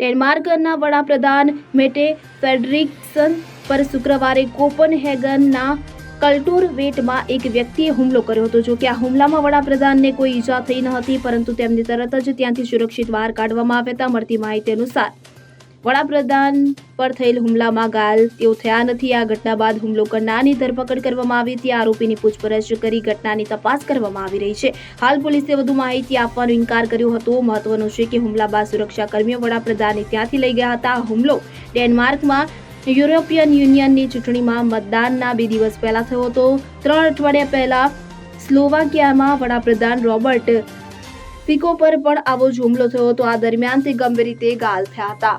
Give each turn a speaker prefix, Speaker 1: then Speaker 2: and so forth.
Speaker 1: ડેનમાર્કના વડાપ્રધાન મેટે ફેડરિકસન પર શુક્રવારે કોપનહેગનના કલ્ટુર વેટમાં એક વ્યક્તિએ હુમલો કર્યો હતો. જો કે આ હુમલામાં વડાપ્રધાનને કોઈ ઈજા થઈ ન હતી, પરંતુ તેમને તરત જ ત્યાંથી સુરક્ષિત બહાર કાઢવામાં આવ્યા હતા. મળતી માહિતી અનુસાર વડાપ્રધાન પર થયેલ હુમલામાં ઘાયલ તેઓ થયા નથી. આ ઘટના બાદ હુમલો કરનારની ધરપકડ કરવામાં આવી હતી. આરોપીની પૂછપરછ કરી ઘટનાની તપાસ કરવામાં આવી રહી છે. હાલ પોલીસે વધુ માહિતી આપવાનો ઇનકાર કર્યો હતો. મહત્વનું છે કે હુમલા બાદ સુરક્ષા કર્મીઓ વડાપ્રધાનને ત્યાંથી લઈ ગયા હતા. હુમલો ડેનમાર્કમાં યુરોપિયન યુનિયનની ચૂંટણીમાં મતદાનના બે દિવસ પહેલા થયો હતો. ત્રણ અઠવાડિયા પહેલા સ્લોવાકિયામાં વડાપ્રધાન રોબર્ટ ફિકો પર પણ આવો જ હુમલો થયો હતો. આ દરમિયાન તે ગંભીર રીતે ઘાયલ થયા હતા.